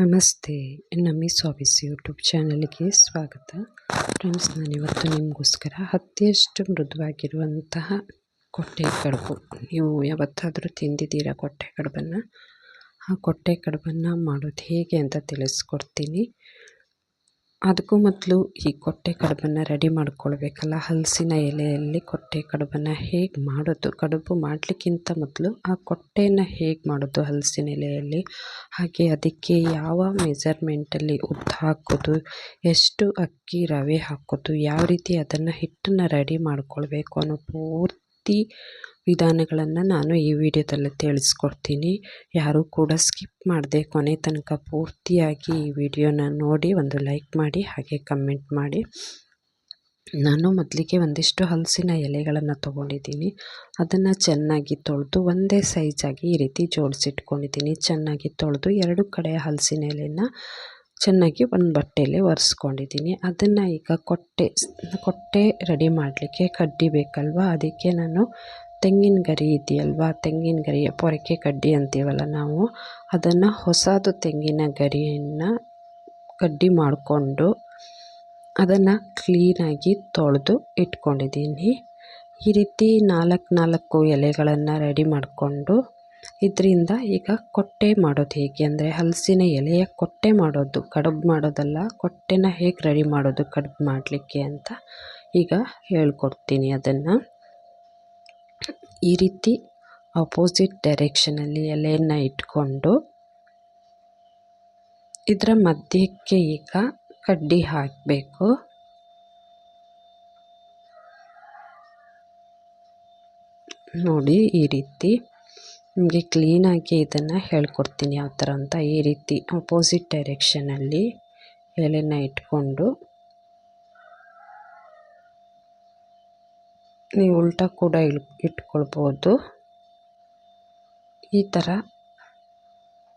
ನಮಸ್ತೆ ನಮ್ಮಿ ಸಾಬೀಸ್ ಯೂಟ್ಯೂಬ್ ಚಾನಲ್ಗೆ ಸ್ವಾಗತ. ಫ್ರೆಂಡ್ಸ್, ನಾನಿವತ್ತು ನಿಮಗೋಸ್ಕರ ಹತ್ತಿಯಷ್ಟು ಮೃದುವಾಗಿರುವಂತಹ ಕೊಟ್ಟೆ ಕಡುಬು ನೀವು ಯಾವತ್ತಾದರೂ ತಿಂದಿದ್ದೀರಾ ಕೊಟ್ಟೆ ಕಡುಬನ್ನು ಆ ಕೊಟ್ಟೆ ಕಡುಬನ್ನು ಮಾಡೋದು ಹೇಗೆ ಅಂತ ತಿಳಿಸ್ಕೊಡ್ತೀನಿ. ಅದಕ್ಕೂ ಮೊದಲು ಈ ಕೊಟ್ಟೆ ಕಡುಬನ್ನು ರೆಡಿ ಮಾಡ್ಕೊಳ್ಬೇಕಲ್ಲ. ಹಲಸಿನ ಎಲೆಯಲ್ಲಿ ಕೊಟ್ಟೆ ಕಡುಬನ್ನು ಹೇಗೆ ಮಾಡೋದು? ಕಡುಬು ಮಾಡಲಿಕ್ಕಿಂತ ಮೊದಲು ಆ ಕೊಟ್ಟೆಯನ್ನು ಹೇಗೆ ಮಾಡೋದು ಹಲಸಿನ ಎಲೆಯಲ್ಲಿ? ಹಾಗೆ ಅದಕ್ಕೆ ಯಾವ ಮೆಜರ್ಮೆಂಟಲ್ಲಿ ಉದ್ದ ಹಾಕೋದು? ಎಷ್ಟು ಅಕ್ಕಿ ರವೆ ಹಾಕೋದು? ಯಾವ ರೀತಿ ಅದನ್ನು ಹಿಟ್ಟನ್ನು ರೆಡಿ ಮಾಡ್ಕೊಳ್ಬೇಕು ಅನ್ನೋ ಪೂರ್ತಿ ವಿಧಾನಗಳನ್ನು ನಾನು ಈ ವಿಡಿಯೋದಲ್ಲಿ ತಿಳಿಸ್ಕೊಡ್ತೀನಿ. ಯಾರೂ ಕೂಡ ಸ್ಕಿಪ್ ಮಾಡದೆ ಕೊನೆ ತನಕ ಪೂರ್ತಿಯಾಗಿ ಈ ವಿಡಿಯೋನ ನೋಡಿ ಒಂದು ಲೈಕ್ ಮಾಡಿ, ಹಾಗೆ ಕಮೆಂಟ್ ಮಾಡಿ. ನಾನು ಮೊದಲಿಗೆ ಒಂದಿಷ್ಟು ಹಲಸಿನ ಎಲೆಗಳನ್ನು ತೊಗೊಂಡಿದ್ದೀನಿ. ಅದನ್ನು ಚೆನ್ನಾಗಿ ತೊಳೆದು ಒಂದೇ ಸೈಜಾಗಿ ಈ ರೀತಿ ಜೋಡಿಸಿಟ್ಕೊಂಡಿದ್ದೀನಿ. ಚೆನ್ನಾಗಿ ತೊಳೆದು ಎರಡು ಕಡೆ ಹಲಸಿನ ಎಲೆನ ಚೆನ್ನಾಗಿ ಒಂದು ಬಟ್ಟೆಯಲ್ಲಿ ಒರೆಸ್ಕೊಂಡಿದ್ದೀನಿ. ಅದನ್ನು ಈಗ ಕೊಟ್ಟೆ ಕೊಟ್ಟೆ ರೆಡಿ ಮಾಡಲಿಕ್ಕೆ ಕಡ್ಡಿ ಬೇಕಲ್ವ? ಅದಕ್ಕೆ ನಾನು ತೆಂಗಿನ ಗರಿ ಇದೆಯಲ್ವಾ? ತೆಂಗಿನ ಗರಿಯ ಪೊರಕೆ ಕಡ್ಡಿ ಅಂತೀವಲ್ಲ ನಾವು. ಅದನ್ನು ಹೊಸದು ತೆಂಗಿನ ಗರಿಯನ್ನು ಕಡ್ಡಿ ಮಾಡಿಕೊಂಡು ಅದನ್ನು ಕ್ಲೀನಾಗಿ ತೊಳೆದು ಇಟ್ಕೊಂಡಿದ್ದೀನಿ. ಈ ರೀತಿ ನಾಲ್ಕು ನಾಲ್ಕು ಎಲೆಗಳನ್ನು ರೆಡಿ ಮಾಡಿಕೊಂಡು ಇದರಿಂದ ಈಗ ಕೊಟ್ಟೆ ಮಾಡೋದು ಹೇಗೆ ಅಂದರೆ ಹಲಸಿನ ಎಲೆಯ ಕೊಟ್ಟೆ ಮಾಡೋದು, ಕಡುಬು ಮಾಡೋದಲ್ಲ, ಕೊಟ್ಟೆನ ಹೇಗೆ ರೆಡಿ ಮಾಡೋದು, ಕಡುಬು ಮಾಡಲಿಕ್ಕೆ ಅಂತ ಈಗ ಹೇಳ್ಕೊಡ್ತೀನಿ ಅದನ್ನು. ಈ ರೀತಿ ಅಪೋಸಿಟ್ ಡೈರೆಕ್ಷನಲ್ಲಿ ಎಲೆಯನ್ನು ಇಟ್ಕೊಂಡು ಇದರ ಮಧ್ಯಕ್ಕೆ ಈಗ ಕಡ್ಡಿ ಹಾಕಬೇಕು. ನೋಡಿ ಈ ರೀತಿ ನಿಮಗೆ ಕ್ಲೀನಾಗಿ ಇದನ್ನು ಹೇಳ್ಕೊಡ್ತೀನಿ ಯಾವ ಥರ ಅಂತ. ಈ ರೀತಿ ಅಪೋಸಿಟ್ ಡೈರೆಕ್ಷನಲ್ಲಿ ಎಲೆನ ಇಟ್ಕೊಂಡು ನೀವು ಉಲ್ಟಾ ಕೂಡ ಇಳ್ ಇಟ್ಕೊಳ್ಬೋದು. ಈ ಥರ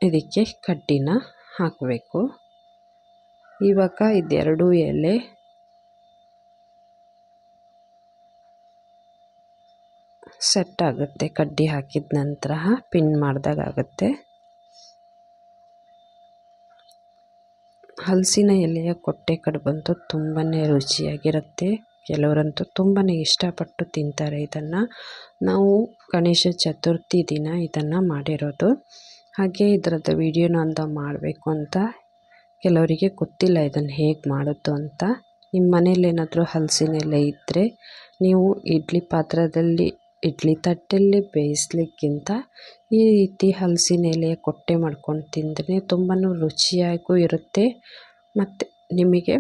ಇದಕ್ಕೆ ಕಡ್ಡಿನ ಹಾಕಬೇಕು. ಇವಾಗ ಇದೆರಡೂ ಎಲೆ ಸೆಟ್ ಆಗುತ್ತೆ. ಕಡ್ಡಿ ಹಾಕಿದ ನಂತರ ಪಿನ್ ಮಾಡಿದಾಗ ಆಗುತ್ತೆ. ಹಲಸಿನ ಎಲೆಯ ಕೊಟ್ಟೆ ಕಡುಬಂತೂ ತುಂಬಾ ರುಚಿಯಾಗಿರುತ್ತೆ. ಕೆಲವರಂತೂ ತುಂಬಾ ಇಷ್ಟಪಟ್ಟು ತಿಂತಾರೆ ಇದನ್ನು. ನಾವು ಗಣೇಶ ಚತುರ್ಥಿ ದಿನ ಇದನ್ನು ಮಾಡಿರೋದು. ಹಾಗೆ ಇದರದ್ದು ವೀಡಿಯೋನ ಅಂತ ಮಾಡಬೇಕು ಅಂತ ಕೆಲವರಿಗೆ ಗೊತ್ತಿಲ್ಲ ಇದನ್ನು ಹೇಗೆ ಮಾಡೋದು ಅಂತ. ನಿಮ್ಮ ಮನೇಲಿ ಏನಾದರೂ ಹಲಸಿನ ಎಲೆ ಇದ್ದರೆ ನೀವು ಇಡ್ಲಿ ಪಾತ್ರದಲ್ಲಿ ಇಡ್ಲಿ ತಟ್ಟೆಯಲ್ಲಿ ಬೇಯಿಸ್ಲಿಕ್ಕಿಂತ ಈ ರೀತಿ ಹಲಸಿನ ಎಲೆ ಕೊಟ್ಟೆ ಮಾಡ್ಕೊಂಡು ತಿಂದರೆ ತುಂಬಾ ರುಚಿಯಾಗೂ ಇರುತ್ತೆ ಮತ್ತು ನಿಮಗೆ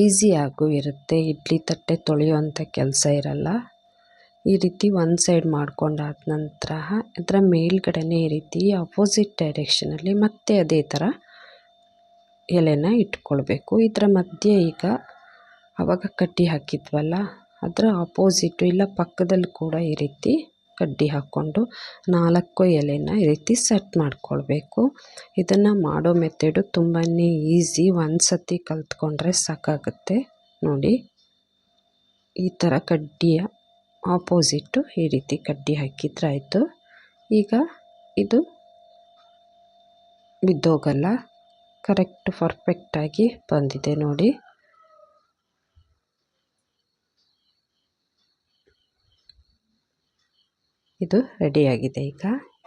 ಈಸಿಯಾಗೂ ಇರುತ್ತೆ ಇಡ್ಲಿ ತಟ್ಟೆ ತೊಳೆಯುವಂಥ ಕೆಲಸ ಇರಲ್ಲ. ಈ ರೀತಿ ಒಂದು ಸೈಡ್ ಮಾಡ್ಕೊಂಡಾದ ನಂತರ ಇದರ ಮೇಲ್ಗಡೆನೇ ಈ ರೀತಿ ಅಪೋಸಿಟ್ ಡೈರೆಕ್ಷನಲ್ಲಿ ಮತ್ತೆ ಅದೇ ಥರ ಎಲೆನ ಇಟ್ಕೊಳ್ಬೇಕು. ಇದರ ಮಧ್ಯೆ ಈಗ ಅವಾಗ ಕಟ್ಟಿ ಹಾಕಿದ್ವಲ್ಲ ಅದರ ಅಪೋಸಿಟ್ ಇಲ್ಲ, ಪಕ್ಕದಲ್ಲಿ ಕೂಡ ಈ ರೀತಿ ಕಡ್ಡಿ ಹಾಕ್ಕೊಂಡು ನಾಲ್ಕು ಎಲೆನ ಈ ರೀತಿ ಸೆಟ್ ಮಾಡ್ಕೊಳ್ಬೇಕು. ಇದನ್ನು ಮಾಡೋ ಮೆಥಡು ತುಂಬಾ ಈಸಿ ಒಂದು ಸತಿ ಕಲ್ತ್ಕೊಂಡ್ರೆ ಸಾಕಾಗುತ್ತೆ. ನೋಡಿ, ಈ ಥರ ಕಡ್ಡಿಯ ಆಪೋಸಿಟ್ಟು ಈ ರೀತಿ ಕಡ್ಡಿ ಹಾಕಿದ್ರೆ ಆಯಿತು. ಈಗ ಇದು ಬಿದ್ದೋಗಲ್ಲ ಕರೆಕ್ಟ್ ಪರ್ಫೆಕ್ಟಾಗಿ ಬಂದಿದೆ ನೋಡಿ. ಇದು ರೆಡಿಯಾಗಿದೆ ಈಗ.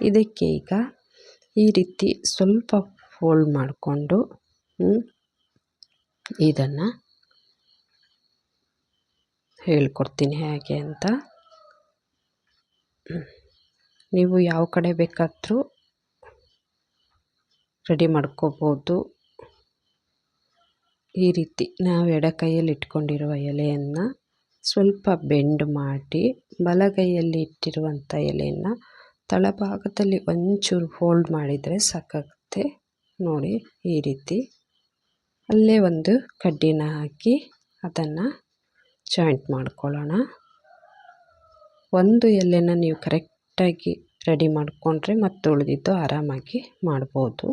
ಇದಕ್ಕೆ ಈಗ ಈ ರೀತಿ ಸ್ವಲ್ಪ ಫೋಲ್ಡ್ ಮಾಡಿಕೊಂಡು ಇದನ್ನು ಹೇಳ್ಕೊಡ್ತೀನಿ ಹೇಗೆ ಅಂತ. ನೀವು ಯಾವ ಕಡೆ ಬೇಕಾದರೂ ರೆಡಿ ಮಾಡ್ಕೋಬೋದು. ಈ ರೀತಿ ನಾವು ಎಡ ಕೈಯಲ್ಲಿ ಇಟ್ಕೊಂಡಿರುವ ಎಲೆಯನ್ನು ಸ್ವಲ್ಪ ಬೆಂಡ್ ಮಾಡಿ ಬಲಗೈಯಲ್ಲಿ ಇಟ್ಟಿರುವಂಥ ಎಲೆಯನ್ನು ತಳಭಾಗದಲ್ಲಿ ಒಂಚೂರು ಫೋಲ್ಡ್ ಮಾಡಿದರೆ ಸಾಕಾಗುತ್ತೆ. ನೋಡಿ ಈ ರೀತಿ. ಅಲ್ಲೇ ಒಂದು ಕಡ್ಡಿನ ಹಾಕಿ ಅದನ್ನು ಜಾಯಿಂಟ್ ಮಾಡ್ಕೊಳ್ಳೋಣ. ಒಂದು ಎಲೆನ ನೀವು ಕರೆಕ್ಟಾಗಿ ರೆಡಿ ಮಾಡಿಕೊಂಡ್ರೆ ಮತ್ತು ಉಳಿದಿದ್ದು ಆರಾಮಾಗಿ ಮಾಡ್ಬೋದು.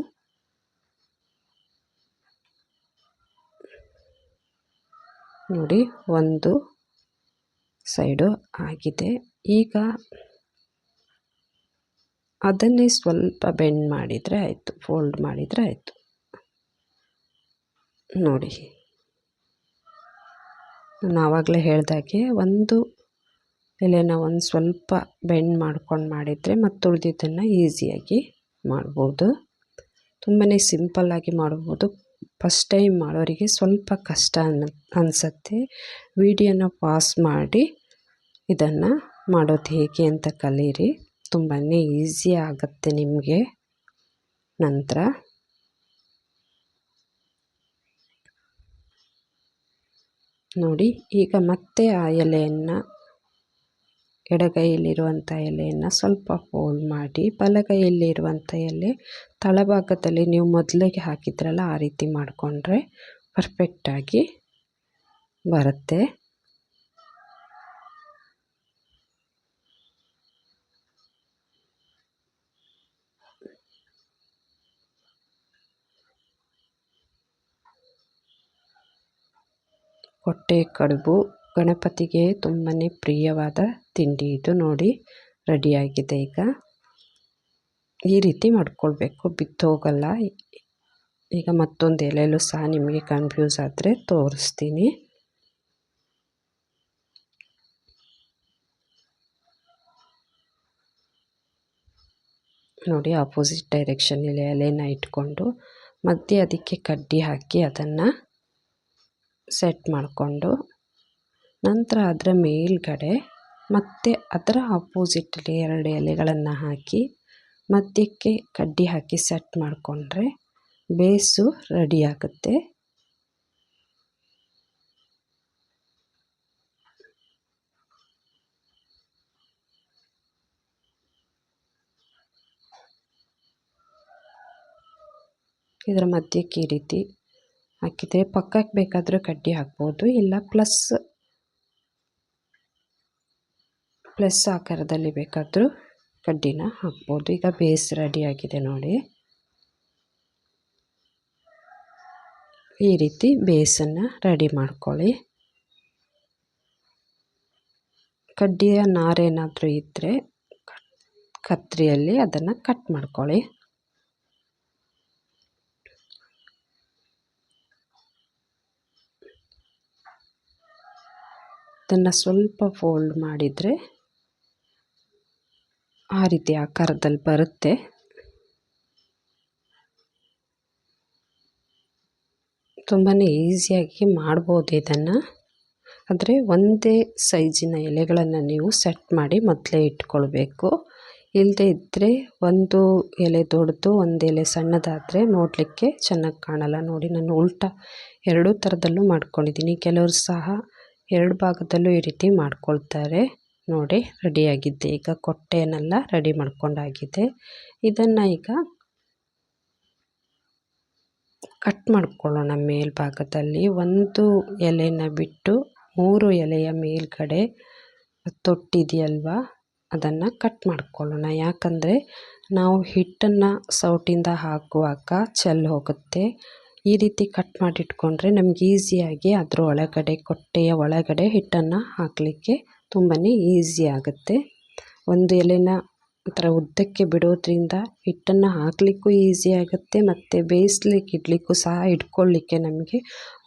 ನೋಡಿ ಒಂದು ಸೈಡು ಆಗಿದೆ. ಈಗ ಅದನ್ನೇ ಸ್ವಲ್ಪ ಬೆಂಡ್ ಮಾಡಿದರೆ ಆಯಿತು, ಫೋಲ್ಡ್ ಮಾಡಿದರೆ ಆಯಿತು. ನೋಡಿ. ನಾನು ಆವಾಗಲೇ ಹೇಳ್ದಾಗೆ ಒಂದು ಎಲೆನ ಒಂದು ಸ್ವಲ್ಪ ಬೆಂಡ್ ಮಾಡ್ಕೊಂಡು ಮಾಡಿದರೆ ಮತ್ತು ಉಳಿದಿದ್ದನ್ನು ಈಸಿಯಾಗಿ ಮಾಡ್ಬೋದು. ತುಂಬಾ ಸಿಂಪಲ್ಲಾಗಿ ಮಾಡ್ಬೋದು. ಫಸ್ಟ್ ಟೈಮ್ ಮಾಡೋರಿಗೆ ಸ್ವಲ್ಪ ಕಷ್ಟ ಅನ್ನ ಅನಿಸತ್ತೆ. ವಿಡಿಯೋನ ಪಾಸ್ ಮಾಡಿ ಇದನ್ನು ಮಾಡೋದು ಹೇಗೆ ಅಂತ ಕಲೀರಿ. ತುಂಬಾ ಈಸಿ ಆಗುತ್ತೆ ನಿಮಗೆ. ನಂತರ ನೋಡಿ, ಈಗ ಮತ್ತೆ ಆ ಎಲೆಯನ್ನು ಎಡಗೈಯಲ್ಲಿರುವಂಥ ಎಲೆಯನ್ನು ಸ್ವಲ್ಪ ಫೋಲ್ಡ್ ಮಾಡಿ ಬಲಗೈಯಲ್ಲಿರುವಂಥ ಎಲೆ ತಳಭಾಗದಲ್ಲಿ ನೀವು ಮೊದಲಿಗೆ ಹಾಕಿದ್ರಲ್ಲ ಆ ರೀತಿ ಮಾಡಿಕೊಂಡ್ರೆ ಪರ್ಫೆಕ್ಟಾಗಿ ಬರುತ್ತೆ. ಹೊಟ್ಟೆ ಕಡುಬು. ಗಣಪತಿಗೆ ತುಂಬಾ ಪ್ರಿಯವಾದ ತಿಂಡಿ ಇದು ನೋಡಿ, ರೆಡಿಯಾಗಿದೆ ಈಗ. ಈ ರೀತಿ ಮಾಡ್ಕೊಳ್ಬೇಕು ಬಿತ್ತೋಗಲ್ಲ ಈಗ ಮತ್ತೊಂದು ಎಲೆಯಲ್ಲೂ ಸಹ ನಿಮಗೆ ಕನ್ಫ್ಯೂಸ್ ಆದರೆ ತೋರಿಸ್ತೀನಿ. ನೋಡಿ ಆಪೋಸಿಟ್ ಡೈರೆಕ್ಷನಲ್ಲಿ ಎಲೆನ ಇಟ್ಕೊಂಡು, ಮತ್ತೆ ಅದಕ್ಕೆ ಕಡ್ಡಿ ಹಾಕಿ ಅದನ್ನು ಸೆಟ್ ಮಾಡಿಕೊಂಡು ನಂತರ ಅದರ ಮೇಲ್ಗಡೆ ಮತ್ತೆ ಅದರ ಅಪೋಸಿಟಲ್ಲಿ ಎರಡು ಎಲೆಗಳನ್ನು ಹಾಕಿ ಮಧ್ಯಕ್ಕೆ ಕಡ್ಡಿ ಹಾಕಿ ಸೆಟ್ ಮಾಡಿಕೊಂಡ್ರೆ ಬೇಸು ರೆಡಿ ಆಗುತ್ತೆ. ಇದರ ಮಧ್ಯಕ್ಕೆ ಈ ರೀತಿ ಹಾಕಿದರೆ ಪಕ್ಕಕ್ಕೆ ಬೇಕಾದರೂ ಕಡ್ಡಿ ಹಾಕ್ಬೋದು. ಇಲ್ಲ ಪ್ಲಸ್ ಪ್ಲಸ್ ಆಕಾರದಲ್ಲಿ ಬೇಕಾದರೂ ಕಡ್ಡಿನ ಹಾಕ್ಬೋದು. ಈಗ ಬೇಸ್ ರೆಡಿಯಾಗಿದೆ ನೋಡಿ. ಈ ರೀತಿ ಬೇಸನ್ನು ರೆಡಿ ಮಾಡ್ಕೊಳ್ಳಿ. ಕಡ್ಡಿಯ ನಾರೇನಾದರೂ ಇದ್ದರೆ ಕತ್ರಿಯಲ್ಲಿ ಅದನ್ನು ಕಟ್ ಮಾಡ್ಕೊಳ್ಳಿ. ಅದನ್ನು ಸ್ವಲ್ಪ ಫೋಲ್ಡ್ ಮಾಡಿದರೆ ಆ ರೀತಿ ಆಕಾರದಲ್ಲಿ ಬರುತ್ತೆ. ತುಂಬಾ ಈಸಿಯಾಗಿ ಮಾಡ್ಬೋದು ಇದನ್ನು. ಆದರೆ ಒಂದೇ ಸೈಜಿನ ಎಲೆಗಳನ್ನು ನೀವು ಸೆಟ್ ಮಾಡಿ ಮೊದಲೇ ಇಟ್ಕೊಳ್ಬೇಕು. ಇಲ್ಲದೇ ಇದ್ದರೆ ಒಂದು ಎಲೆ ದೊಡ್ಡದು, ಒಂದು ಎಲೆ ಸಣ್ಣದಾದರೆ ನೋಡಲಿಕ್ಕೆ ಚೆನ್ನಾಗಿ ಕಾಣಲ್ಲ. ನೋಡಿ, ನಾನು ಉಲ್ಟಾ ಎರಡೂ ಥರದಲ್ಲೂ ಮಾಡ್ಕೊಂಡಿದ್ದೀನಿ. ಕೆಲವರು ಸಹ ಎರಡು ಭಾಗದಲ್ಲೂ ಈ ರೀತಿ ಮಾಡ್ಕೊಳ್ತಾರೆ. ನೋಡಿ ರೆಡಿಯಾಗಿದ್ದೆ ಈಗ ಕೊಟ್ಟೆನೆಲ್ಲ, ರೆಡಿ ಮಾಡ್ಕೊಂಡಾಗಿದೆ. ಇದನ್ನು ಈಗ ಕಟ್ ಮಾಡ್ಕೊಳ್ಳೋಣ ಮೇಲ್ಭಾಗದಲ್ಲಿ. ಒಂದು ಎಲೆನ ಬಿಟ್ಟು ಮೂರು ಎಲೆಯ ಮೇಲ್ಗಡೆ ತೊಟ್ಟಿದೆಯಲ್ವ? ಅದನ್ನು ಕಟ್ ಮಾಡ್ಕೊಳ್ಳೋಣ. ಯಾಕಂದರೆ ನಾವು ಹಿಟ್ಟನ್ನು ಸೌಟಿಂದ ಹಾಕುವಾಗ ಚೆಲ್ಲಿ ಹೋಗುತ್ತೆ. ಈ ರೀತಿ ಕಟ್ ಮಾಡಿಟ್ಕೊಂಡ್ರೆ ನಮ್ಗೆ ಈಸಿಯಾಗಿ ಅದರ ಒಳಗಡೆ ಕೊಟ್ಟೆಯ ಒಳಗಡೆ ಹಿಟ್ಟನ್ನು ಹಾಕಲಿಕ್ಕೆ ತುಂಬಾ ಈಸಿ ಆಗುತ್ತೆ. ಒಂದು ಎಲೆನ ಆ ಥರ ಉದ್ದಕ್ಕೆ ಬಿಡೋದ್ರಿಂದ ಹಿಟ್ಟನ್ನು ಹಾಕಲಿಕ್ಕೂ ಈಸಿ ಆಗುತ್ತೆ, ಮತ್ತು ಬೇಯಿಸ್ಲಿಕ್ಕೆ, ಇಡಲಿಕ್ಕೂ ಸಹ ಇಟ್ಕೊಳ್ಳಿಕ್ಕೆ ನಮಗೆ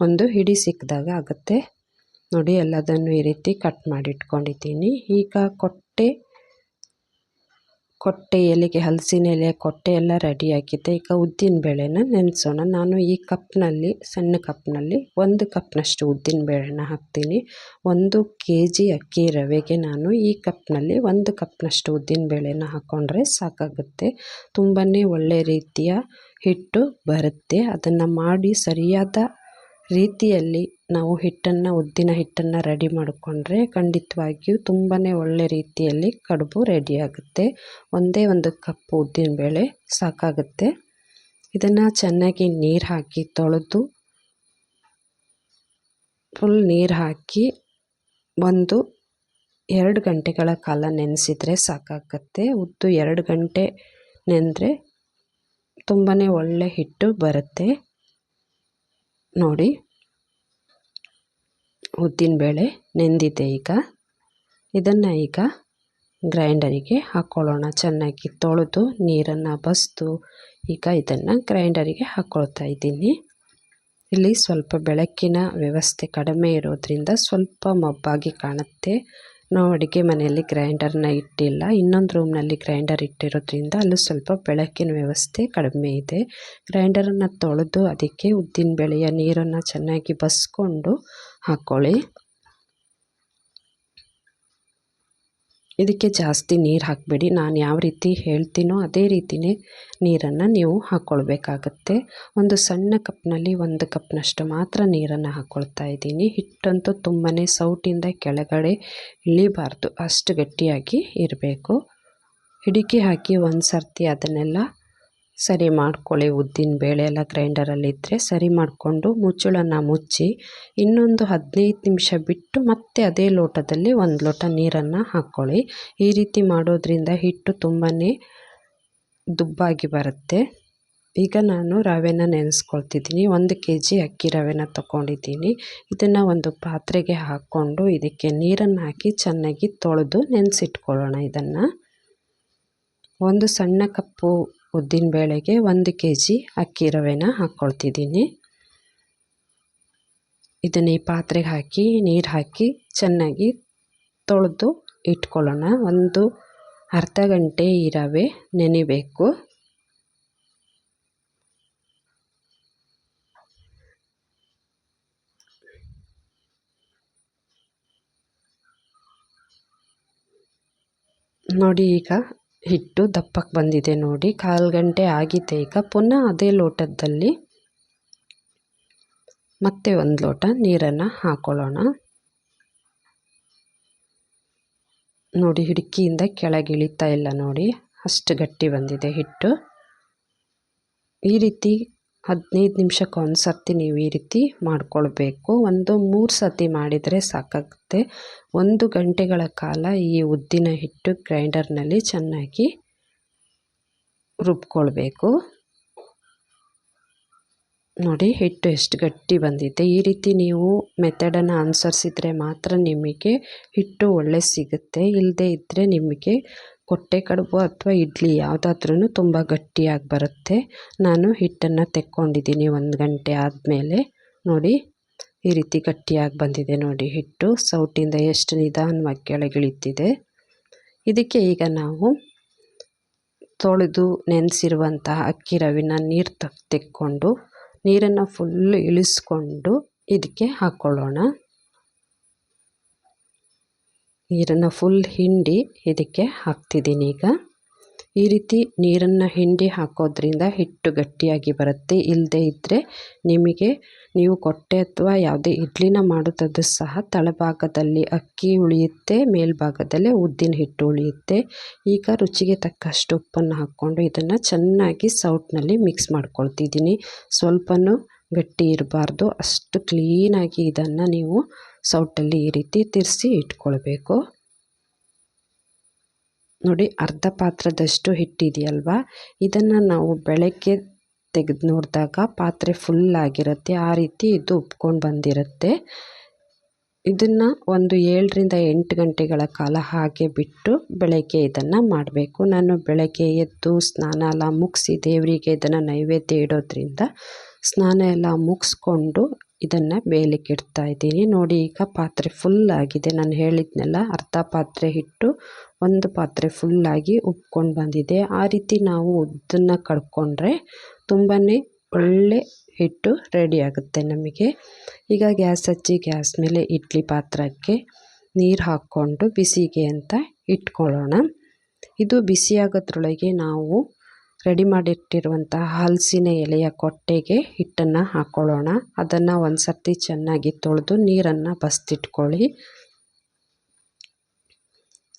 ಒಂದು ಹಿಡಿ ಸಿಕ್ಕಿದಾಗ ಆಗುತ್ತೆ. ನೋಡಿ, ಎಲ್ಲದನ್ನು ಈ ರೀತಿ ಕಟ್ ಮಾಡಿಟ್ಕೊಂಡಿದ್ದೀನಿ. ಈಗ ಕೊಟ್ಟೆ ಕೊಟ್ಟೆ ಎಲೆಗೆ, ಹಲಸಿನ ಎಲೆ, ಕೊಟ್ಟೆ ಎಲ್ಲ ರೆಡಿ ಆಗಿದೆ. ಈಗ ಉದ್ದಿನ ಬೇಳೆನ ನೆನೆಸೋಣ. ನಾನು ಈ ಕಪ್ನಲ್ಲಿ, ಸಣ್ಣ ಕಪ್ನಲ್ಲಿ ಒಂದು ಕಪ್ನಷ್ಟು ಉದ್ದಿನ ಬೇಳೆನ ಹಾಕ್ತೀನಿ. ಒಂದು ಕೆ ಜಿ ಅಕ್ಕಿ ರವೆಗೆ ನಾನು ಈ ಕಪ್ನಲ್ಲಿ ಒಂದು ಕಪ್ನಷ್ಟು ಉದ್ದಿನ ಬೇಳೆನ ಹಾಕ್ಕೊಂಡ್ರೆ ಸಾಕಾಗುತ್ತೆ. ತುಂಬಾ ಒಳ್ಳೆಯ ರೀತಿಯ ಹಿಟ್ಟು ಬರುತ್ತೆ. ಅದನ್ನು ಮಾಡಿ ಸರಿಯಾದ ರೀತಿಯಲ್ಲಿ ನಾವು ಹಿಟ್ಟನ್ನು, ಉದ್ದಿನ ಹಿಟ್ಟನ್ನು ರೆಡಿ ಮಾಡಿಕೊಂಡ್ರೆ ಖಂಡಿತವಾಗಿಯೂ ತುಂಬಾ ಒಳ್ಳೆ ರೀತಿಯಲ್ಲಿ ಕಡುಬು ರೆಡಿಯಾಗುತ್ತೆ ಒಂದೇ ಒಂದು ಕಪ್ ಉದ್ದಿನಬೇಳೆ ಸಾಕಾಗುತ್ತೆ. ಇದನ್ನು ಚೆನ್ನಾಗಿ ನೀರು ಹಾಕಿ ತೊಳೆದು ಫುಲ್ ನೀರು ಹಾಕಿ ಒಂದು ಎರಡು ಗಂಟೆಗಳ ಕಾಲ ನೆನೆಸಿದರೆ ಸಾಕಾಗುತ್ತೆ. ಉದ್ದು ಎರಡು ಗಂಟೆ ನೆಂದರೆ ತುಂಬಾ ಒಳ್ಳೆ ಹಿಟ್ಟು ಬರುತ್ತೆ. ನೋಡಿ. ಉದ್ದಿನಬೇಳೆ ನೆಂದಿದೆ ಈಗ. ಇದನ್ನು ಈಗ ಗ್ರೈಂಡರಿಗೆ ಹಾಕ್ಕೊಳ್ಳೋಣ ಚೆನ್ನಾಗಿ ತೊಳೆದು ನೀರನ್ನು ಬಸಿದು ಈಗ ಇದನ್ನು ಗ್ರೈಂಡರಿಗೆ ಹಾಕ್ಕೊಳ್ತಾ ಇದ್ದೀನಿ. ಇಲ್ಲಿ ಸ್ವಲ್ಪ ಬೆಳಕಿನ ವ್ಯವಸ್ಥೆ ಕಡಿಮೆ ಇರೋದ್ರಿಂದ ಸ್ವಲ್ಪ ಮಬ್ಬಾಗಿ ಕಾಣುತ್ತೆ. ನಾವು ಅಡುಗೆ ಮನೆಯಲ್ಲಿ ಗ್ರೈಂಡರ್ನ ಇಟ್ಟಿಲ್ಲ. ಇನ್ನೊಂದು ರೂಮ್ನಲ್ಲಿ ಗ್ರೈಂಡರ್ ಇಟ್ಟಿರೋದ್ರಿಂದ ಅಲ್ಲೂ ಸ್ವಲ್ಪ ಬೆಳಕಿನ ವ್ಯವಸ್ಥೆ ಕಡಿಮೆ ಇದೆ. ಗ್ರೈಂಡರನ್ನು ತೊಳೆದು ಅದಕ್ಕೆ ಉದ್ದಿನ ಬೇಳೆಯ ನೀರನ್ನು ಚೆನ್ನಾಗಿ ಬಸ್ಕೊಂಡು ಹಾಕ್ಕೊಳ್ಳಿ ಇದಕ್ಕೆ ಜಾಸ್ತಿ ನೀರು ಹಾಕಬೇಡಿ. ನಾನು ಯಾವ ರೀತಿ ಹೇಳ್ತೀನೋ ಅದೇ ರೀತಿಯೇ ನೀರನ್ನು ನೀವು ಹಾಕ್ಕೊಳ್ಬೇಕಾಗತ್ತೆ ಒಂದು ಸಣ್ಣ ಕಪ್ನಲ್ಲಿ ಒಂದು ಕಪ್ನಷ್ಟು ಮಾತ್ರ ನೀರನ್ನು ಹಾಕ್ಕೊಳ್ತಾ ಇದ್ದೀನಿ. ಹಿಟ್ಟಂತೂ ತುಂಬಾ ಸೌಟಿಂದ ಕೆಳಗಡೆ ಇಳಿಬಾರ್ದು. ಅಷ್ಟು ಗಟ್ಟಿಯಾಗಿ ಇರಬೇಕು. ಹಿಡಿಕೆ ಹಾಕಿ ಒಂದು ಸರ್ತಿ ಅದನ್ನೆಲ್ಲ ಸರಿ ಮಾಡ್ಕೊಳ್ಳಿ, ಉದ್ದಿನ ಬೇಳೆ ಎಲ್ಲ ಗ್ರೈಂಡರಲ್ಲಿದ್ದರೆ ಸರಿ ಮಾಡಿಕೊಂಡು ಮುಚ್ಚಳನ್ನು ಮುಚ್ಚಿ ಇನ್ನೊಂದು ಹದಿನೈದು ನಿಮಿಷ ಬಿಟ್ಟು ಮತ್ತೆ ಅದೇ ಲೋಟದಲ್ಲಿ ಒಂದು ಲೋಟ ನೀರನ್ನು ಹಾಕ್ಕೊಳ್ಳಿ ಈ ರೀತಿ ಮಾಡೋದ್ರಿಂದ ಹಿಟ್ಟು ತುಂಬಾ ದುಬ್ಬಾಗಿ ಬರುತ್ತೆ. ಈಗ ನಾನು ರವೆನ ನೆನೆಸ್ಕೊಳ್ತಿದ್ದೀನಿ. ಒಂದು ಕೆ ಜಿ ಅಕ್ಕಿ ರವೆನ ತಗೊಂಡಿದ್ದೀನಿ. ಇದನ್ನು ಒಂದು ಪಾತ್ರೆಗೆ ಹಾಕ್ಕೊಂಡು ಇದಕ್ಕೆ ನೀರನ್ನು ಹಾಕಿ ಚೆನ್ನಾಗಿ ತೊಳೆದು ನೆನೆಸಿಟ್ಕೊಳ್ಳೋಣ ಇದನ್ನು. ಒಂದು ಸಣ್ಣ ಕಪ್ಪು ಉದ್ದಿನ ಬೇಳೆಗೆ ಒಂದು ಕೆ ಜಿ ಅಕ್ಕಿ ರವೆನ ಹಾಕ್ಕೊಳ್ತಿದ್ದೀನಿ. ಇದನ್ನು ಈ ಪಾತ್ರೆಗೆ ಹಾಕಿ, ನೀರು ಹಾಕಿ ಚೆನ್ನಾಗಿ ತೊಳೆದು ಇಟ್ಕೊಳ್ಳೋಣ. ಒಂದು ಅರ್ಧ ಗಂಟೆ ಈ ರವೆ ನೆನೆಬೇಕು. ನೋಡಿ ಈಗ ಹಿಟ್ಟು ದಪ್ಪಕ್ಕೆ ಬಂದಿದೆ ನೋಡಿ. ಕಾಲು ಗಂಟೆ ಆಗಿದೆ ಈಗ ಪುನಃ ಅದೇ ಲೋಟದಲ್ಲಿ ಮತ್ತೆ ಒಂದು ಲೋಟ ನೀರನ್ನು ಹಾಕೊಳ್ಳೋಣ. ನೋಡಿ, ಹಿಡಿಕಿಯಿಂದ ಕೆಳಗೆ ಇಳಿತಾ ಇಲ್ಲ ನೋಡಿ. ಅಷ್ಟು ಗಟ್ಟಿ ಬಂದಿದೆ ಹಿಟ್ಟು. ಈ ರೀತಿ ಹದಿನೈದು ನಿಮಿಷಕ್ಕೆ ಒಂದು ಸರ್ತಿ ನೀವು ಈ ರೀತಿ ಮಾಡಿಕೊಳ್ಬೇಕು. ಒಂದು ಮೂರು ಸರ್ತಿ ಮಾಡಿದರೆ ಸಾಕಾಗುತ್ತೆ. ಒಂದು ಗಂಟೆಗಳ ಕಾಲ ಈ ಉದ್ದಿನ ಹಿಟ್ಟು ಗ್ರೈಂಡರ್ನಲ್ಲಿ ಚೆನ್ನಾಗಿ ರುಬ್ಕೊಳ್ಬೇಕು. ನೋಡಿ, ಹಿಟ್ಟು ಎಷ್ಟು ಗಟ್ಟಿ ಬಂದಿದೆ. ಈ ರೀತಿ ನೀವು ಮೆಥಡನ್ನು ಅನುಸರಿಸಿದರೆ ಮಾತ್ರ ನಿಮಗೆ ಹಿಟ್ಟು ಒಳ್ಳೆ ಸಿಗುತ್ತೆ. ಇಲ್ಲದೇ ಇದ್ದರೆ ನಿಮಗೆ ಕೊಟ್ಟೆ, ಕಡುಬು ಅಥವಾ ಇಡ್ಲಿ ಯಾವುದಾದ್ರೂ ತುಂಬ ಗಟ್ಟಿಯಾಗಿ ಬರುತ್ತೆ. ನಾನು ಹಿಟ್ಟನ್ನು ತೆಕ್ಕೊಂಡಿದ್ದೀನಿ ಒಂದು ಗಂಟೆ ಆದಮೇಲೆ. ನೋಡಿ, ಈ ರೀತಿ ಗಟ್ಟಿಯಾಗಿ ಬಂದಿದೆ ನೋಡಿ ಹಿಟ್ಟು. ಸೌಟಿಂದ ಎಷ್ಟು ನಿಧಾನವಾಗಿ ಕೆಳಗಿಳಿತಿದೆ. ಇದಕ್ಕೆ ಈಗ ನಾವು ತೊಳೆದು ನೆನೆಸಿರುವಂತಹ ಅಕ್ಕಿ ರವಿನ ನೀರು ತೆಕ್ಕೊಂಡು, ನೀರನ್ನು ಫುಲ್ಲು ಇಳಿಸ್ಕೊಂಡು ಇದಕ್ಕೆ ಹಾಕ್ಕೊಳ್ಳೋಣ ನೀರನ್ನು ಫುಲ್ ಹಿಂಡಿ ಇದಕ್ಕೆ ಹಾಕ್ತಿದ್ದೀನಿ ಈಗ. ಈ ರೀತಿ ನೀರನ್ನು ಹಿಂಡಿ ಹಾಕೋದ್ರಿಂದ ಹಿಟ್ಟು ಗಟ್ಟಿಯಾಗಿ ಬರುತ್ತೆ. ಇಲ್ಲದೇ ಇದ್ದರೆ ನಿಮಗೆ ನೀವು ಕೊಟ್ಟೆ ಅಥವಾ ಯಾವುದೇ ಇಡ್ಲಿನ ಮಾಡುತ್ತದ್ದು ಸಹ ತಳಭಾಗದಲ್ಲಿ ಅಕ್ಕಿ ಉಳಿಯುತ್ತೆ, ಮೇಲ್ಭಾಗದಲ್ಲೇ ಉದ್ದಿನ ಹಿಟ್ಟು ಉಳಿಯುತ್ತೆ. ಈಗ ರುಚಿಗೆ ತಕ್ಕಷ್ಟು ಉಪ್ಪನ್ನು ಹಾಕ್ಕೊಂಡು ಇದನ್ನು ಚೆನ್ನಾಗಿ ಸೌಟ್ನಲ್ಲಿ ಮಿಕ್ಸ್ ಮಾಡ್ಕೊಳ್ತಿದ್ದೀನಿ. ಸ್ವಲ್ಪನೂ ಗಟ್ಟಿ ಇರಬಾರ್ದು. ಅಷ್ಟು ಕ್ಲೀನಾಗಿ ಇದನ್ನು ನೀವು ಸೌಟಲ್ಲಿ ಈ ರೀತಿ ತಿರ್ಸಿ ಇಟ್ಕೊಳ್ಬೇಕು. ನೋಡಿ, ಅರ್ಧ ಪಾತ್ರದಷ್ಟು ಹಿಟ್ಟಿದೆಯಲ್ವಾ? ಇದನ್ನು ನಾವು ಬೆಳಗ್ಗೆ ತೆಗೆದು ನೋಡಿದಾಗ ಪಾತ್ರೆ ಫುಲ್ ಆಗಿರುತ್ತೆ. ಆ ರೀತಿ ಇದು ಉಪ್ಕೊಂಡು ಬಂದಿರುತ್ತೆ. ಇದನ್ನು ಒಂದು ಏಳರಿಂದ ಎಂಟು ಗಂಟೆಗಳ ಕಾಲ ಹಾಗೆ ಬಿಟ್ಟು ಬೆಳಗ್ಗೆ ಇದನ್ನು ಮಾಡಬೇಕು. ನಾನು ಬೆಳಗ್ಗೆ ಎದ್ದು ಸ್ನಾನ ಎಲ್ಲ ಮುಗಿಸಿ ದೇವರಿಗೆ ಇದನ್ನು ನೈವೇದ್ಯ ಇಡೋದ್ರಿಂದ ಸ್ನಾನ ಎಲ್ಲ ಮುಗಿಸ್ಕೊಂಡು ಇದನ್ನು ಬೇಯಲಿಕ್ಕೆ ಇಡ್ತಾ ಇದ್ದೀನಿ. ನೋಡಿ, ಈಗ ಪಾತ್ರೆ ಫುಲ್ ಆಗಿದೆ. ನಾನು ಹೇಳಿದ್ನಲ್ಲ, ಅರ್ಧ ಪಾತ್ರೆ ಹಿಟ್ಟು, ಒಂದು ಪಾತ್ರೆ ಫುಲ್ಲಾಗಿ ಉಬ್ಕೊಂಡು ಬಂದಿದೆ. ಆ ರೀತಿ ನಾವು ಉದ್ದನ್ನು ಕಡ್ಕೊಂಡ್ರೆ ತುಂಬಾ ಒಳ್ಳೆ ಹಿಟ್ಟು ರೆಡಿ ಆಗುತ್ತೆ ನಮಗೆ. ಈಗ ಗ್ಯಾಸ್ ಹಚ್ಚಿ, ಗ್ಯಾಸ್ ಮೇಲೆ ಇಡ್ಲಿ ಪಾತ್ರಕ್ಕೆ ನೀರು ಹಾಕ್ಕೊಂಡು ಬಿಸಿಗೆ ಅಂತ ಇಟ್ಕೊಳ್ಳೋಣ. ಇದು ಬಿಸಿಯಾಗೋದ್ರೊಳಗೆ ನಾವು ರೆಡಿ ಮಾಡಿಟ್ಟಿರುವಂತಹ ಹಲಸಿನ ಎಲೆಯ ಕೊಟ್ಟೆಗೆ ಹಿಟ್ಟನ್ನು ಹಾಕ್ಕೊಳ್ಳೋಣ ಅದನ್ನು ಒಂದು ಸರ್ತಿ ಚೆನ್ನಾಗಿ ತೊಳೆದು ನೀರನ್ನು ಬಸ್ತಿಟ್ಕೊಳ್ಳಿ.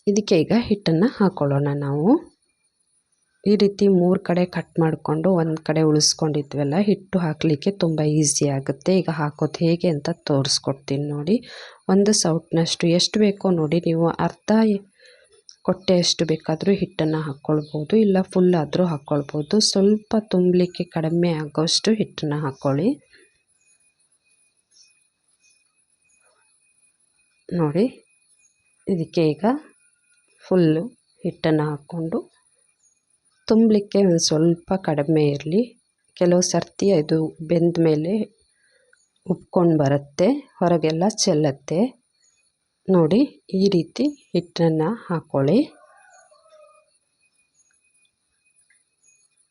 ಇದಕ್ಕೆ ಈಗ ಹಿಟ್ಟನ್ನು ಹಾಕ್ಕೊಳ್ಳೋಣ ನಾವು. ಈ ರೀತಿ ಮೂರು ಕಡೆ ಕಟ್ ಮಾಡಿಕೊಂಡು ಒಂದು ಕಡೆ ಉಳಿಸ್ಕೊಂಡಿದ್ವಲ್ಲ, ಹಿಟ್ಟು ಹಾಕಲಿಕ್ಕೆ ತುಂಬ ಈಸಿ ಆಗುತ್ತೆ. ಈಗ ಹಾಕೋದು ಹೇಗೆ ಅಂತ ತೋರಿಸ್ಕೊಡ್ತೀನಿ ನೋಡಿ. ಒಂದು ಸೌಟ್ನಷ್ಟು ಎಷ್ಟು ಬೇಕೋ ನೋಡಿ ನೀವು ಅರ್ಧ ಕೊಟ್ಟೆ ಎಷ್ಟು ಬೇಕಾದರೂ ಹಿಟ್ಟನ್ನು ಹಾಕ್ಕೊಳ್ಬೋದು, ಇಲ್ಲ ಫುಲ್ ಆದರೂ ಹಾಕ್ಕೊಳ್ಬೋದು. ಸ್ವಲ್ಪ ತುಂಬಲಿಕ್ಕೆ ಕಡಿಮೆ ಆಗೋಷ್ಟು ಹಿಟ್ಟನ್ನು ಹಾಕ್ಕೊಳ್ಳಿ. ನೋಡಿ, ಇದಕ್ಕೆ ಈಗ ಫುಲ್ಲು ಹಿಟ್ಟನ್ನು ಹಾಕ್ಕೊಂಡು ತುಂಬಲಿಕ್ಕೆ ಒಂದು ಸ್ವಲ್ಪ ಕಡಿಮೆ ಇರಲಿ. ಕೆಲವು ಸರ್ತಿ ಅದು ಬೆಂದ ಮೇಲೆ ಉಬ್ಕೊಂಡು ಬರುತ್ತೆ, ಹೊರಗೆಲ್ಲ ಚೆಲ್ಲತ್ತೆ. ನೋಡಿ, ಈ ರೀತಿ ಹಿಟ್ಟನ್ನು ಹಾಕ್ಕೊಳ್ಳಿ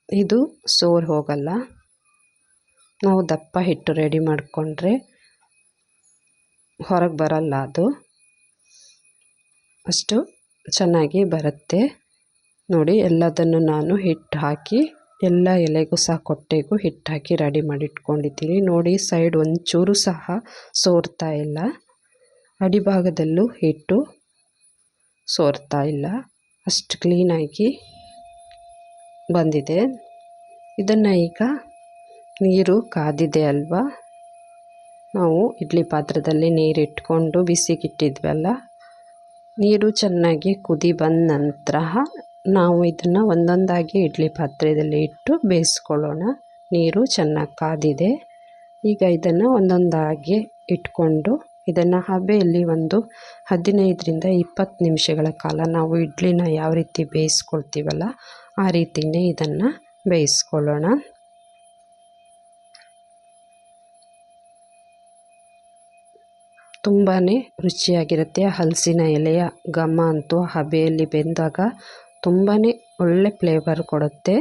ಇದು ಸೋರ್ ಹೋಗಲ್ಲ. ನಾವು ದಪ್ಪ ಹಿಟ್ಟು ರೆಡಿ ಮಾಡಿಕೊಂಡ್ರೆ ಹೊರಗೆ ಬರಲ್ಲ ಅದು. ಅಷ್ಟು ಚೆನ್ನಾಗಿ ಬರುತ್ತೆ. ನೋಡಿ, ಎಲ್ಲದನ್ನು ನಾನು ಹಿಟ್ಟು ಹಾಕಿ, ಎಲ್ಲ ಎಲೆಗೂ ಸಹ ಕೊಟ್ಟೆಗೂ ಹಿಟ್ಟು ಹಾಕಿ ರೆಡಿ ಮಾಡಿ ಇಟ್ಕೊಂಡಿದ್ದೀನಿ ನೋಡಿ, ಸೈಡ್ ಒಂಚೂರು ಸಹ ಸೋರ್ತಾ ಇಲ್ಲ. ಅಡಿಭಾಗದಲ್ಲೂ ಹಿಟ್ಟು ಸೋರ್ತಾ ಇಲ್ಲ. ಅಷ್ಟು ಕ್ಲೀನಾಗಿ ಬಂದಿದೆ. ಇದನ್ನು ಈಗ ನೀರು ಕಾದಿದೆ ಅಲ್ವಾ? ನಾವು ಇಡ್ಲಿ ಪಾತ್ರದಲ್ಲಿ ನೀರಿಟ್ಕೊಂಡು ಬಿಸಿಗಿಟ್ಟಿದ್ವಲ್ಲ ನೀರು ಚೆನ್ನಾಗಿ ಕುದಿ ಬಂದ ನಂತರ ನಾವು ಇದನ್ನು ಒಂದೊಂದಾಗಿ ಇಡ್ಲಿ ಪಾತ್ರೆಯಲ್ಲಿ ಇಟ್ಟು ಬೇಯಿಸ್ಕೊಳ್ಳೋಣ. ನೀರು ಚೆನ್ನಾಗಿ ಕಾದಿದೆ. ಈಗ ಇದನ್ನು ಒಂದೊಂದಾಗಿ ಇಟ್ಕೊಂಡು ಇದನ್ನು ಹಬೆಯಲ್ಲಿ ಒಂದು ಹದಿನೈದರಿಂದ ಇಪ್ಪತ್ತು ನಿಮಿಷಗಳ ಕಾಲ ನಾವು ಇಡ್ಲಿನ ಯಾವ ರೀತಿ ಬೇಯಿಸ್ಕೊಳ್ತೀವಲ್ಲ ಆ ರೀತಿಯೇ ಇದನ್ನು ಬೇಯಿಸ್ಕೊಳ್ಳೋಣ. ತುಂಬಾ ರುಚಿಯಾಗಿರುತ್ತೆ. ಹಲಸಿನ ಎಲೆಯ ಘಮ ಅಂತೂ ಹಬೆಯಲ್ಲಿ ಬೆಂದಾಗ ತುಂಬಾ ಒಳ್ಳೆ ಫ್ಲೇವರ್ ಕೊಡುತ್ತೆ.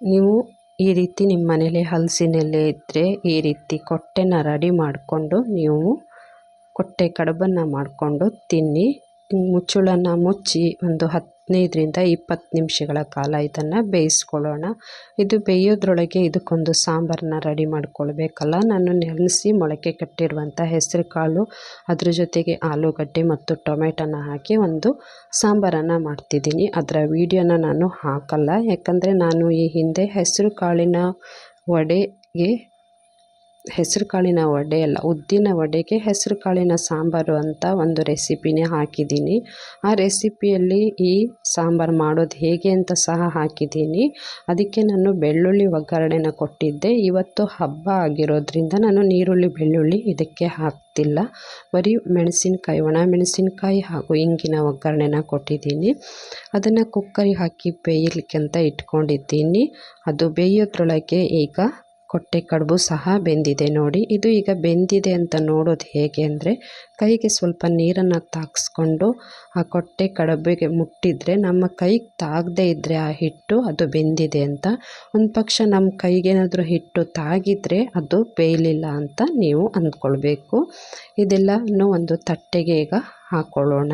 ನೀವು ಈ ರೀತಿ ನಿಮ್ಮ ಮನೇಲಿ ಹಲಸಿನ ಎಲೆ ಇದ್ದರೆ ಈ ರೀತಿ ಕೊಟ್ಟೆನ ರೆಡಿ ಮಾಡಿಕೊಂಡು ನೀವು ಕೊಟ್ಟೆ ಕಡುಬನ್ನು ಮಾಡಿಕೊಂಡು ತಿನ್ನಿ. ಮುಚ್ಚಳನ ಮುಚ್ಚಿ ಒಂದು ಹದಿನೈದರಿಂದ ಇಪ್ಪತ್ತು ನಿಮಿಷಗಳ ಕಾಲ ಇದನ್ನು ಬೇಯಿಸ್ಕೊಳ್ಳೋಣ. ಇದು ಬೇಯೋದ್ರೊಳಗೆ ಇದಕ್ಕೊಂದು ಸಾಂಬಾರನ್ನ ರೆಡಿ ಮಾಡ್ಕೊಳ್ಬೇಕಲ್ಲ. ನಾನು ನೆನೆಸಿ ಮೊಳಕೆ ಕಟ್ಟಿರುವಂಥ ಹೆಸರು ಕಾಳು, ಅದ್ರ ಜೊತೆಗೆ ಆಲೂಗಡ್ಡೆ ಮತ್ತು ಟೊಮೆಟೊನ ಹಾಕಿ ಒಂದು ಸಾಂಬಾರನ್ನು ಮಾಡ್ತಿದ್ದೀನಿ. ಅದರ ವೀಡಿಯೋನ ನಾನು ಹಾಕಲ್ಲ. ಯಾಕಂದರೆ ನಾನು ಈ ಹಿಂದೆ ಹೆಸರು ಕಾಳಿನ ವಡೆಗೆ ಹೆಸರು ಕಾಳಿನ ವಡೆ ಅಲ್ಲ, ಉದ್ದಿನ ವಡೆಗೆ ಹೆಸರು ಕಾಳಿನ ಸಾಂಬಾರು ಅಂತ ಒಂದು ರೆಸಿಪಿನೇ ಹಾಕಿದ್ದೀನಿ. ಆ ರೆಸಿಪಿಯಲ್ಲಿ ಈ ಸಾಂಬಾರು ಮಾಡೋದು ಹೇಗೆ ಅಂತ ಸಹ ಹಾಕಿದ್ದೀನಿ. ಅದಕ್ಕೆ ನಾನು ಬೆಳ್ಳುಳ್ಳಿ ಒಗ್ಗರಣೆನ ಕೊಟ್ಟಿದ್ದೆ. ಇವತ್ತು ಹಬ್ಬ ಆಗಿರೋದ್ರಿಂದ ನಾನು ನೀರುಳ್ಳಿ, ಬೆಳ್ಳುಳ್ಳಿ ಇದಕ್ಕೆ ಹಾಕ್ತಿಲ್ಲ. ಬರೀ ಮೆಣಸಿನ್ಕಾಯಿ, ಒಣ ಮೆಣಸಿನ್ಕಾಯಿ ಹಾಗೂ ಇಂಗಿನ ಒಗ್ಗರಣೆನ ಕೊಟ್ಟಿದ್ದೀನಿ. ಅದನ್ನು ಕುಕ್ಕರಿಗೆ ಹಾಕಿ ಬೇಯಲಿಕ್ಕೆ ಅಂತ ಇಟ್ಕೊಂಡಿದ್ದೀನಿ. ಅದು ಬೇಯೋದ್ರೊಳಗೆ ಈಗ ಕೊಟ್ಟೆ ಕಡುಬು ಸಹ ಬೆಂದಿದೆ ನೋಡಿ. ಇದು ಈಗ ಬೆಂದಿದೆ ಅಂತ ನೋಡೋದು ಹೇಗೆ ಅಂದರೆ, ಕೈಗೆ ಸ್ವಲ್ಪ ನೀರನ್ನು ತಾಗಿಸ್ಕೊಂಡು ಆ ಕೊಟ್ಟೆ ಕಡುಬಿಗೆ ಮುಟ್ಟಿದರೆ, ನಮ್ಮ ಕೈಗೆ ತಾಗದೇ ಇದ್ದರೆ ಆ ಹಿಟ್ಟು ಅದು ಬೆಂದಿದೆ ಅಂತ. ಒಂದು ಪಕ್ಷ ನಮ್ಮ ಕೈಗೇನಾದರೂ ಹಿಟ್ಟು ತಾಗಿದರೆ ಅದು ಬೇಯಲಿಲ್ಲ ಅಂತ ನೀವು ಅಂದ್ಕೊಳ್ಬೇಕು. ಇದೆಲ್ಲನೂ ಒಂದು ತಟ್ಟೆಗೆ ಈಗ ಹಾಕ್ಕೊಳ್ಳೋಣ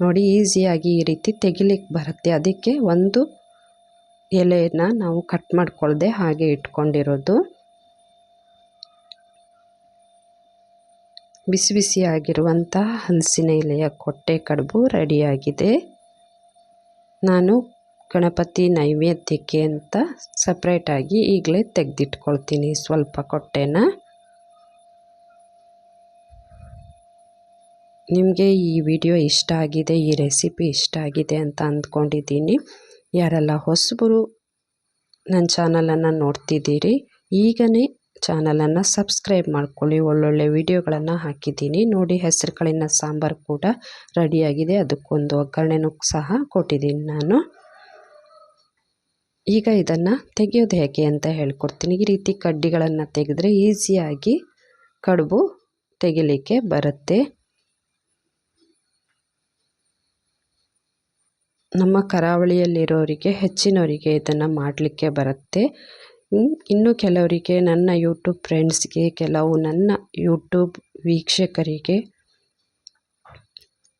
ನೋಡಿ ಈಸಿಯಾಗಿ ಈ ರೀತಿ ತೆಗಿಲಿಕ್ಕೆ ಬರುತ್ತೆ. ಅದಕ್ಕೆ ಒಂದು ಎಲೆನ ನಾವು ಕಟ್ ಮಾಡ್ಕೊಳ್ದೆ ಹಾಗೆ ಇಟ್ಕೊಂಡಿರೋದು. ಬಿಸಿ ಬಿಸಿಯಾಗಿರುವಂಥ ಹಲಸಿನ ಎಲೆಯ ಕೊಟ್ಟೆ ಕಡುಬು ರೆಡಿಯಾಗಿದೆ. ನಾನು ಗಣಪತಿ ನೈವೇದ್ಯಕ್ಕೆ ಅಂತ ಸಪ್ರೇಟಾಗಿ ಈಗಲೇ ತೆಗೆದಿಟ್ಕೊಳ್ತೀನಿ ಸ್ವಲ್ಪ ಕೊಟ್ಟೆನ. ನಿಮಗೆ ಈ ವಿಡಿಯೋ ಇಷ್ಟ ಆಗಿದೆ, ಈ ರೆಸಿಪಿ ಇಷ್ಟ ಆಗಿದೆ ಅಂತ ಅಂದ್ಕೊಂಡಿದ್ದೀನಿ. ಯಾರೆಲ್ಲ ಹೊಸಬರು ನನ್ನ ಚಾನಲನ್ನು ನೋಡ್ತಿದ್ದೀರಿ ಈಗನೇ ಚಾನಲನ್ನು ಸಬ್ಸ್ಕ್ರೈಬ್ ಮಾಡ್ಕೊಳ್ಳಿ. ಒಳ್ಳೊಳ್ಳೆ ವಿಡಿಯೋಗಳನ್ನು ಹಾಕಿದ್ದೀನಿ. ನೋಡಿ ಹೆಸರು ಕಾಳಿನ ಸಾಂಬಾರು ಕೂಡ ರೆಡಿಯಾಗಿದೆ. ಅದಕ್ಕೊಂದು ಒಗ್ಗರಣೆನೂ ಸಹ ಕೊಟ್ಟಿದ್ದೀನಿ ನಾನು. ಈಗ ಇದನ್ನು ತೆಗೆಯೋದು ಹೇಗೆ ಅಂತ ಹೇಳ್ಕೊಡ್ತೀನಿ. ಈ ರೀತಿ ಕಡ್ಡಿಗಳನ್ನು ತೆಗೆದ್ರೆ ಈಸಿಯಾಗಿ ಕಡುಬು ತೆಗಿಲಿಕ್ಕೆ ಬರುತ್ತೆ. ನಮ್ಮ ಕರಾವಳಿಯಲ್ಲಿರೋರಿಗೆ ಹೆಚ್ಚಿನವರಿಗೆ ಇದನ್ನು ಮಾಡಲಿಕ್ಕೆ ಬರುತ್ತೆ. ಇನ್ನು ಕೆಲವರಿಗೆ ನನ್ನ ಯೂಟ್ಯೂಬ್ ಫ್ರೆಂಡ್ಸ್ಗೆ ಕೆಲವು ನನ್ನ ಯೂಟ್ಯೂಬ್ ವೀಕ್ಷಕರಿಗೆ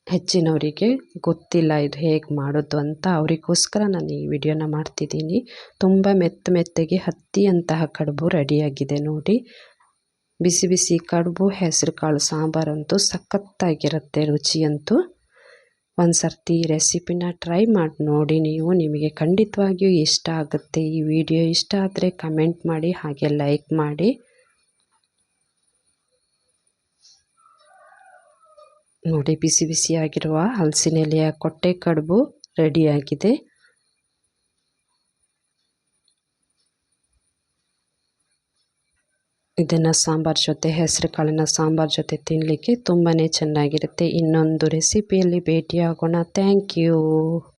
ಹೆಚ್ಚಿನವರಿಗೆ ಗೊತ್ತಿಲ್ಲ ಇದು ಹೇಗೆ ಮಾಡೋದು ಅಂತ ಅವರಿಗೋಸ್ಕರ ನಾನು ಈ ವಿಡಿಯೋನ ಮಾಡ್ತಿದ್ದೀನಿ. ತುಂಬ ಮೆತ್ತ ಮೆತ್ತಗೆ ಹತ್ತಿಯಂತಹ ಕಡುಬು ರೆಡಿಯಾಗಿದೆ ನೋಡಿ. ಬಿಸಿ ಬಿಸಿ ಕಡುಬು ಹೆಸರು ಕಾಳು ಸಾಂಬಾರಂತೂ ಸಖತ್ತಾಗಿರುತ್ತೆ ರುಚಿಯಂತೂ. ಒಂದು ಸರ್ತಿ ರೆಸಿಪಿನ ಟ್ರೈ ಮಾಡಿ ನೋಡಿ. ನೀವು ನಿಮಗೆ ಖಂಡಿತವಾಗಿಯೂ ಇಷ್ಟ ಆಗುತ್ತೆ ಈ ವಿಡಿಯೋ. ಇಷ್ಟ ಆದರೆ ಕಮೆಂಟ್ ಮಾಡಿ, ಹಾಗೆ ಲೈಕ್ ಮಾಡಿ. ನೋಡಿ, ಬಿಸಿ ಬಿಸಿಯಾಗಿರುವ ಹಲಸಿನೆಲೆಯ ಕೊಟ್ಟೆ ಕಡುಬು ರೆಡಿಯಾಗಿದೆ. ಇದನ್ನು ಸಾಂಬಾರ್ ಜೊತೆ ಹೆಸರು ಕಾಳಿನ ಸಾಂಬಾರ್ ಜೊತೆ ತಿನ್ನಲಿಕ್ಕೆ ತುಂಬಾ ಚೆನ್ನಾಗಿರುತ್ತೆ. ಇನ್ನೊಂದು ರೆಸಿಪಿಯಲ್ಲಿ ಭೇಟಿಯಾಗೋಣ. Thank you